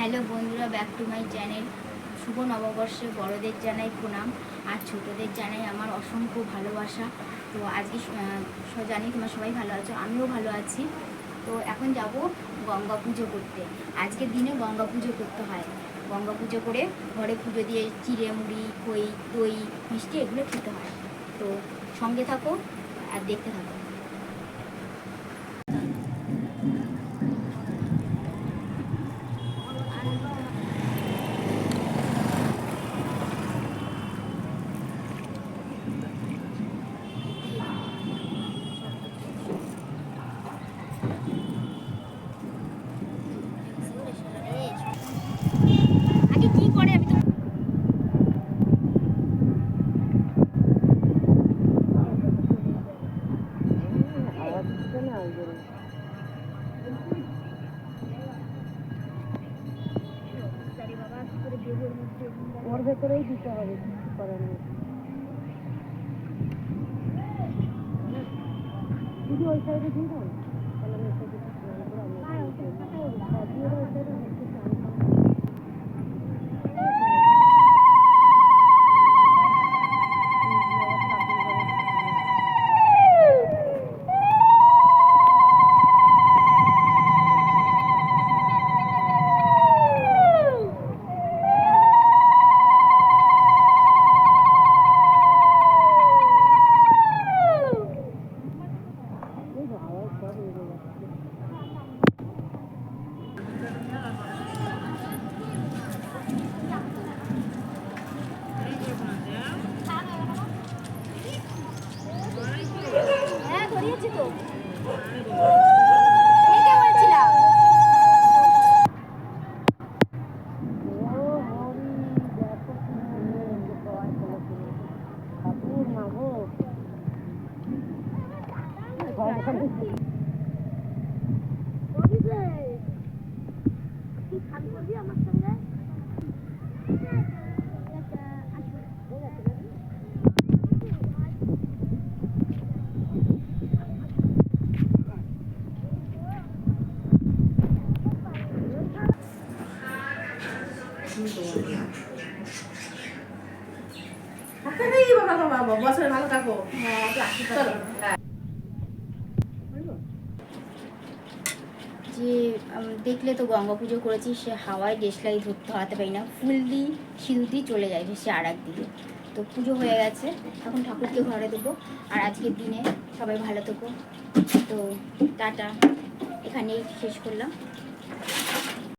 Hello বন্ধুরা, back to my channel. শুভ নববর্ষে বড়দের জানাই প্রণাম আর ছোটদের জানাই আমার অসংখ্য ভালোবাসা। তো আজকে জানি তোমরা সবাই ভালো আছো, আমিও ভালো আছি। তো এখন যাব গঙ্গা পুজো করতে। আজকের দিনে গঙ্গা পুজো করতে হয়। গঙ্গা পুজো করে ঘরে পুজো দিয়ে চিড়ে মুড়ি, খই, দই, মিষ্টি এগুলো খেতে হয়। তো সঙ্গে থাকো আর দেখতে থাকো। ওর ভেতরেই দিতে হবে কিছু করার নেই। দিদি ওই সাইডে দিয়ে দাও হ্যাঁ ধরিয়েছি তো এইটা বলছিলাম যে দেখলে তো গঙ্গা পুজো করেছি, সে হাওয়ায় দেশলাই ধরতে হাতে পারি না। ফুল দিই সিঁদুর দিয়ে চলে যায় সে আর একদিকে তো পুজো হয়ে গেছে, এখন ঠাকুরকে ঘরে দেবো। আর আজকের দিনে সবাই ভালো থেকো। তো টাটা, এখানেই শেষ করলাম।